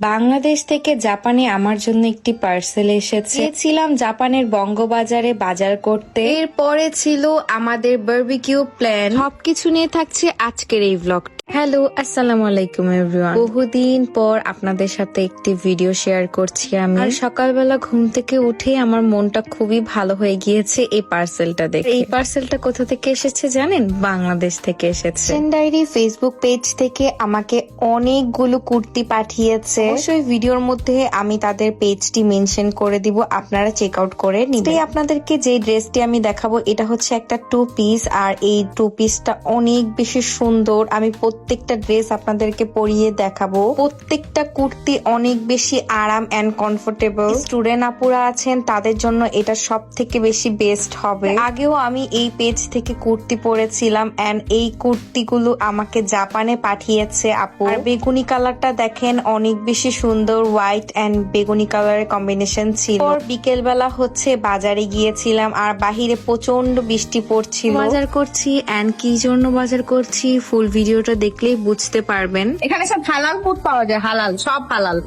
বাংলাদেশ থেকে জাপানে আমার জন্য একটি পার্সেল এসেছে। ছিলাম জাপানের বঙ্গবাজারে বাজার করতে। এরপরে ছিল আমাদের বারবিকিউ প্ল্যান। সবকিছু নিয়ে থাকছে আজকের এই ব্লগ হ্যালো, আসসালামু আলাইকুম এভরিওয়ান বহুদিন পর আপনাদের সাথে একটি ভিডিও শেয়ার করছি আমি। আর সকালবেলা ঘুম থেকে উঠে আমার মনটা খুবই ভালো হয়ে গিয়েছে এই পার্সেলটা দেখে। এই পার্সেলটা কোথা থেকে এসেছে জানেন? বাংলাদেশ থেকে এসেছে। ডায়েরি ফেসবুক পেজ থেকে আমাকে অনেকগুলো কুর্তি পাঠিয়েছে। অবশ্যই ভিডিওর মধ্যে আমি তাদের পেজটি মেনশন করে দিব, আপনারা চেক আউট করে নিবেন। আপনাদেরকে যে ড্রেসটি আমি দেখাবো, এটা হচ্ছে একটা টু পিস আর এই টু পিসটা অনেক বেশি সুন্দর। আমি প্রত্যেকটা ড্রেস আপনাদেরকে পরিয়ে দেখাবো। প্রত্যেকটা কুর্তি অনেক বেশি আরাম এন্ড কমফোর্টেবল স্টুডেন্ট আপুরা আছেন, তাদের জন্য এটা সব থেকে বেশি বেস্ট হবে। আগেও আমি এই পেজ থেকে কুর্তি পরেছিলাম এন্ড এই কুর্তিগুলো আমাকে জাপানে পাঠিয়েছে আপু। আর বেগুনি কালারটা দেখেন, অনেক বেশি সুন্দর হোয়াইট অ্যান্ড বেগুনি কালারের কম্বিনেশন ছিল। বিকেল বেলা হচ্ছে বাজারে গিয়েছিলাম আর বাহিরে প্রচণ্ড বৃষ্টি পড়ছিল। বাজার করছি অ্যান্ড কি জন্য বাজার করছি ফুল ভিডিওটা দেখলেই বুঝতে পারবেন। এখানে সব হালাল ফুড পাওয়া যায় হালাল সব হালাল।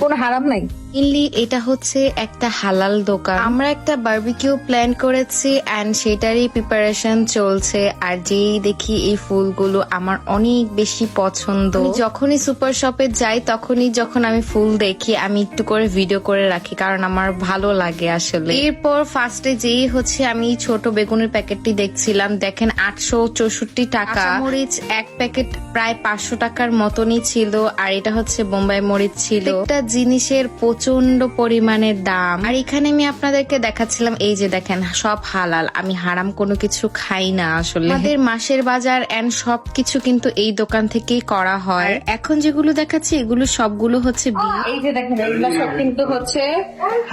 কোনো হারাম নাই। মেনলি এটা হচ্ছে একটা হালাল দোকান। আমরা একটা বার্বিকিউ প্ল্যান করেছি অ্যান্ড সেটারই প্রিপারেশন চলছে। আর যেই দেখি এই ফুলগুলো আমার অনেক বেশি পছন্দ। যখনই সুপার শপে যাই তখনই যখন আমি ফুল দেখি আমি একটু করে ভিডিও করে রাখি কারণ আমার ভালো লাগে আসলে। এরপর ফার্স্টে যেই হচ্ছে আমি ছোট বেগুনের প্যাকেটটি দেখছিলাম। দেখেন আটশো চৌষট্টি টাকা। মরিচ এক প্যাকেট প্রায় পাঁচশো টাকার মতনই ছিল। আর এটা হচ্ছে বোম্বাই মরিচ ছিল। একটা জিনিসের প্রচণ্ড পরিমাণে দাম। আর এখানে আমি আপনাদেরকে দেখাচ্ছিলাম এই যে দেখেন সব হালাল। আমি হারাম কোনো কিছু খাই না আসলে। আমাদের মাসের বাজার এন্ড সবকিছু কিন্তু এই দোকান থেকেই করা হয়। এখন যেগুলো দেখাচ্ছি এগুলো সবগুলো হচ্ছে beef। এই যে দেখেন এগুলো সব কিন্তু হচ্ছে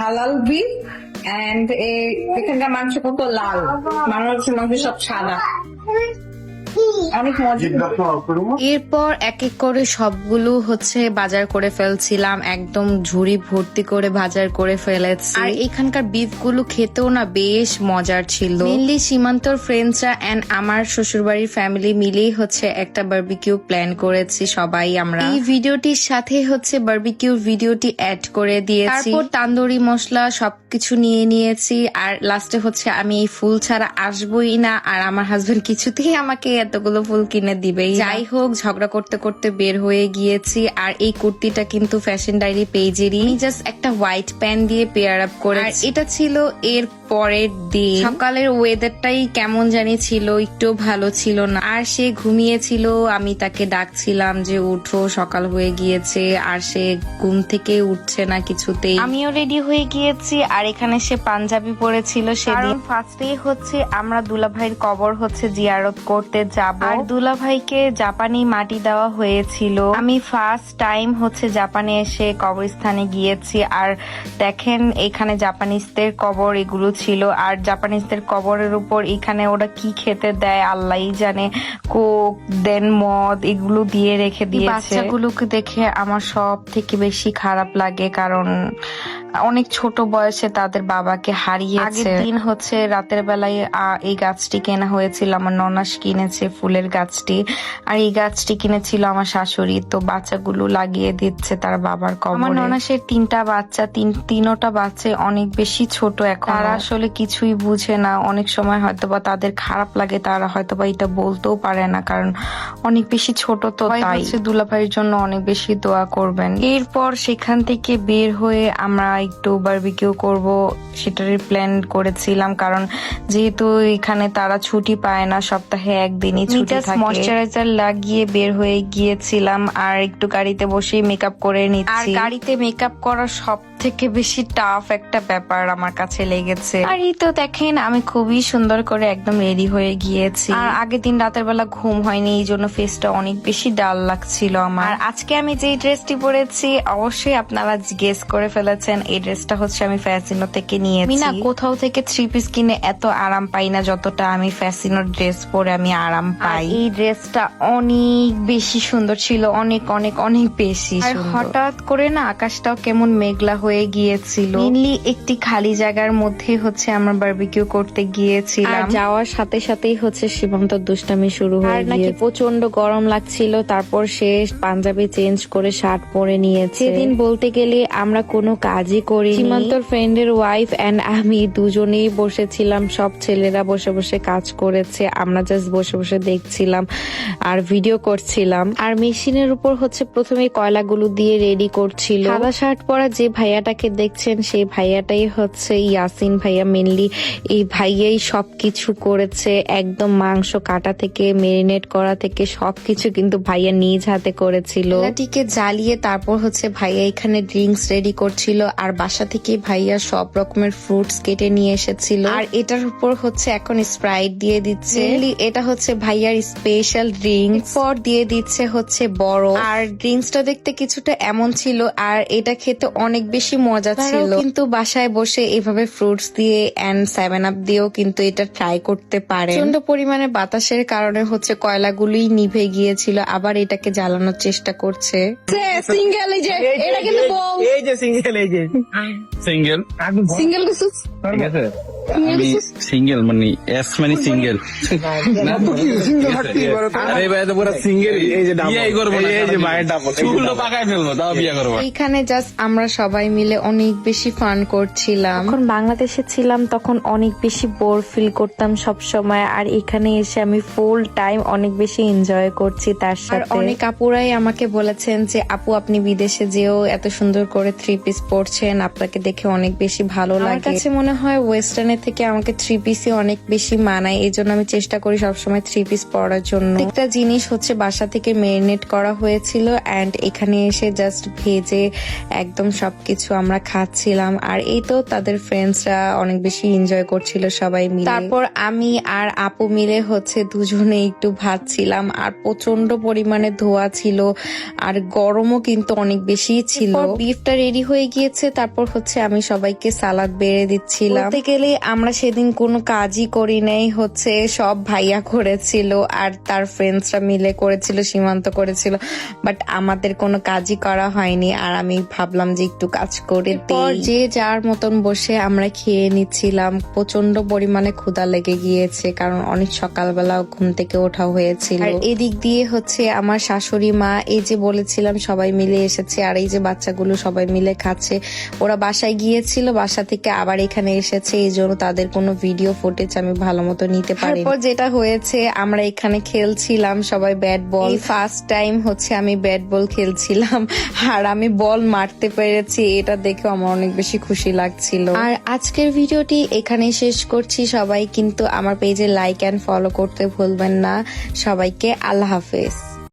হালাল বিফ এন্ড এখানকার মাংস কত লাল। বাংলাদেশের মাংস সব সাদা। অনেক মজা এরপর এক এক করে সবগুলো হচ্ছে বাজার করে ফেলছিলাম একদম ঝুড়ি ভর্তি করে বাজার করে ফেলেছি। আর এখানকার বিফগুলো খেতেও না বেশ মজার ছিল। মেনলি সীমান্তর ফ্রেন্ডসরা এন্ড আমার শ্বশুরবাড়ির ফ্যামিলি মিলেই হচ্ছে একটা বারবিকিউ প্ল্যান করেছি সবাই আমরা। এই ভিডিওটির সাথে হচ্ছে বারবিকিউ ভিডিওটি অ্যাড করে দিয়েছি। তারপর তান্দুরি মশলা সবকিছু নিয়ে নিয়েছি আর লাস্টে হচ্ছে আমি এই ফুল ছাড়া আসবোই না আর আমার হাজবেন্ড কিছুতেই আমাকে এতগুলো ফুল কিনে দিবেই যাই হোক ঝগড়া করতে করতে বের হয়ে গিয়েছি আর এই কুর্তিটা কিন্তু ফ্যাশন ডায়েরি পেজেরই জাস্ট একটা হোয়াইট প্যান্ট দিয়ে পেয়ার আপ করে আর এটা ছিল এর পরের দিন। সকালের ওয়েদারটাই কেমন জানি ছিল একটু ভালো ছিল না। আর সে ঘুমিয়েছিল আমি তাকে ডাকছিলাম যে উঠো সকাল হয়ে গিয়েছে। আর সে ঘুম থেকে উঠছে না কিছুতেই। আমিও রেডি হয়ে গিয়েছি আর এখানে সে পাঞ্জাবি পরেছিল সেদিন ফার্স্টেই হচ্ছে আমরা দুলাভাইয়ের কবর হচ্ছে জিয়ারত করতে যাব। আর দুলা ভাইকে জাপানি মাটি দেওয়া হয়েছিল। আমি ফার্স্ট টাইম হচ্ছে জাপানে এসে কবরস্থানে গিয়েছি। আর দেখেন এখানে জাপানিজদের কবর এগুলো ছিল। আর জাপানিজদের কবরের উপর এখানে ওরা কি খেতে দেয় আল্লাহই জানে। কোক দেন মদ এগুলো দিয়ে রেখে দিয়েছে। বাচ্চাগুলোকে দেখে আমার সব থেকে বেশি খারাপ লাগে। কারণ অনেক ছোট বয়সে তাদের বাবাকে হারিয়েছে। আগের দিন হচ্ছে রাতের বেলায় এই গাছটি কেনা হয়েছিল আমার ননাস কিনেছে ফুলের গাছটি। আর এই গাছটি কিনেছিল আমার শাশুড়ি তো বাচ্চাগুলো লাগিয়ে দিচ্ছে তার বাবার কবরে। আমার ননাসের তিনটা বাচ্চা তিন তিনোটা বাচ্চা অনেক বেশি ছোট এখন। তারা আসলে কিছুই বুঝে না। অনেক সময় হয়তো বা তাদের খারাপ লাগে তারা হয়তো বা এটা বলতেও পারে না কারণ অনেক বেশি ছোট তো তাই। দুলাভাইয়ের জন্য অনেক বেশি দোয়া করবেন। এরপর সেখান থেকে বের হয়ে আমরা একটু বারবিকিউ করব সেটারই প্ল্যান করেছিলাম। কারণ যেহেতু এখানে তারা ছুটি পায় না সপ্তাহে একদিনই ছুটি থাকে। ময়শ্চারাইজার লাগিয়ে বের হয়ে গিয়েছিলাম আর একটু গাড়িতে বসে মেকআপ করে নিচ্ছি। আর গাড়িতে মেকআপ করা সব থেকে বেশি টাফ একটা ব্যাপার আমার কাছে লেগেছে। আর এই তো দেখেন আমি খুবই সুন্দর করে একদম রেডি হয়ে গিয়েছি। আর আগের দিন রাতের বেলা ঘুম হয়নি এই জন্য ফেসটা অনেক বেশি ডাল লাগছিল আমার। আর আজকে আমি যে ড্রেসটি পরেছি অবশ্যই আপনারা গেস করে ফেলেছেন এই ড্রেসটা হচ্ছে আমি ফ্যাসিনো থেকে নিয়েছি। না কোথাও থেকে থ্রি পিস কিনে এত আরাম পাই না যতটা আমি ফ্যাসিনোর ড্রেস পরে আমি আরাম পাই। এই ড্রেসটা অনেক বেশি সুন্দর ছিল অনেক অনেক অনেক বেশি হঠাৎ করে না আকাশটাও কেমন মেঘলা হয়ে হয়ে গিয়েছিল। মেনলি একটি খালি জায়গার মধ্যে হচ্ছে আমরা বারবিকিউ করতে গিয়েছিলাম। আর যাওয়ার সাথে সাথেই হচ্ছে সীমান্ত দুষ্টামি শুরু হয়ে আর নাকি প্রচণ্ড গরম লাগছিল তারপর সে পাঞ্জাবি চেঞ্জ করে শার্ট পরে নিয়েছে। সেদিন বলতে গেলে আমরা কোনো কাজই করি সীমান্তর ফ্রেন্ডের ওয়াইফ এন্ড আমি দুজনেই বসেছিলাম সব ছেলেরা বসে বসে কাজ করেছে আমরা জাস্ট বসে বসে দেখছিলাম আর ভিডিও করছিলাম। আর মেশিনের উপর হচ্ছে প্রথমে কয়লাগুলো দিয়ে রেডি করছিল। সাদা শার্ট পরা যে ভাইয়াটাকে দেখছেন, সেই ভাইয়াটাই হচ্ছে ইয়াসিন ভাইয়া মেনলি এই ভাইয়াই সবকিছু করেছে, একদম মাংস কাটা থেকে মেরিনেট করা থেকে, সবকিছু কিন্তু ভাইয়া নিজ হাতে করেছিল। এটাকে জ্বালিয়ে তারপর হচ্ছে ভাইয়া এখানে ড্রিঙ্কস রেডি করছিল, আর বাসা থেকে ভাইয়া সব রকমের ফ্রুটস কেটে নিয়ে এসেছিল। আর এটার উপর হচ্ছে এখন স্প্রাইট দিয়ে দিচ্ছে। এটা হচ্ছে ভাইয়ার স্পেশাল ড্রিঙ্কস পর দিয়ে দিচ্ছে হচ্ছে বড় আর ড্রিঙ্কসটা দেখতে কিছুটা এমন ছিল, আর এটা খেতে অনেক বেশি মজা ছিল। কিন্তু বাসায় বসে এভাবে ফ্রুটস দিয়ে অ্যান্ড সেভেন আপ দিয়েও কিন্তু এটা ট্রাই করতে পারে প্রচণ্ড পরিমাণে বাতাসের কারণে হচ্ছে কয়লাগুলোই নিভে গিয়েছিল আবার এটাকে জ্বালানোর চেষ্টা করছে। সিঙ্গেল এই যে এটা কিন্তু এই যে সিঙ্গেল এই যে সিঙ্গেল সিঙ্গেল কিছু? ঠিক আছে। আমি সিঙ্গেল মানে এস মানে সিঙ্গেল আরে ভাই তো পুরো সিঙ্গেল এই যে। বিয়ে করব এই যে double। পাকায় ফেলব তাও বিয়ে করব। এইখানে জাস্ট আমরা সবাই মিলে অনেক বেশি ফান করছিলাম। যখন বাংলাদেশে ছিলাম তখন অনেক বেশি বোর ফিল করতাম সব সময় আর এখানে এসে আমি ফুল টাইম অনেক বেশি এনজয় করছি তার সাথে। অনেক আপুরাই আমাকে বলেছেন যে আপু আপনি বিদেশে যেও এত সুন্দর করে থ্রি পিস পরছেন আপনাকে দেখে অনেক বেশি ভালো লাগে। আমার কাছে মনে হয় ওয়েস্টার্নের থেকে আমাকে থ্রি পিসই অনেক বেশি মানায়। এই জন্য আমি চেষ্টা করি সবসময় থ্রি পিস পরার জন্য। একটা জিনিস হচ্ছে বাসা থেকে মেরিনেট করা হয়েছিল এন্ড এখানে এসে জাস্ট ভেজে একদম সবকিছু আমরা খাচ্ছিলাম। আর এই তো তাদের ফ্রেন্ডসরা অনেক বেশি এনজয় করছিল সবাই মিলে। তারপর আমি আর আপু মিলে হচ্ছে দুজনে একটু ভাবছিলাম আর প্রচণ্ড পরিমাণে ধোয়া ছিল। আর গরমও কিন্তু অনেক বেশি ছিল। বিফটা রেডি হয়ে গিয়েছে। তারপর হচ্ছে আমি সবাইকে সালাদ বেড়ে দিচ্ছিলাম। গেলে আমরা সেদিন কোনো কাজই করি নাই হচ্ছে সব ভাইয়া করেছিল আর তার ফ্রেন্ডসরা মিলে করেছিল সীমান্ত করেছিল বাট আমাদের কোনো কাজই করা হয়নি। আর আমি ভাবলাম যে একটু কাজ করে দিই। যে যার মতন বসে আমরা খেয়ে নিচ্ছিলাম প্রচণ্ড পরিমাণে ক্ষুধা লেগে গিয়েছে কারণ অনেক সকালবেলা ঘুম থেকে ওঠা হয়েছিল। আর এদিক দিয়ে হচ্ছে আমার শাশুড়ি মা এই যে বলেছিলাম সবাই মিলে এসেছে আর এই যে বাচ্চাগুলো সবাই মিলে খাচ্ছে ওরা বাসায় গিয়েছিল বাসা থেকে আবার এখানে এসেছে এই জন্য তাদের কোনো ভিডিও ফুটেজ আমি ভালো মতো নিতে পারি তারপর যেটা হয়েছে আমরা এখানে খেলছিলাম সবাই ব্যাট বল ফার্স্ট টাইম হচ্ছে আমি ব্যাট বল খেলছিলাম আর আমি বল মারতে পেরেছি এটা দেখেও আমার অনেক বেশি খুশি লাগছিল। আর আজকের ভিডিওটি এখানে শেষ করছি। সবাই কিন্তু আমার পেজে লাইক এন্ড ফলো করতে ভুলবেন না। সবাইকে আল্লাহ হাফেজ।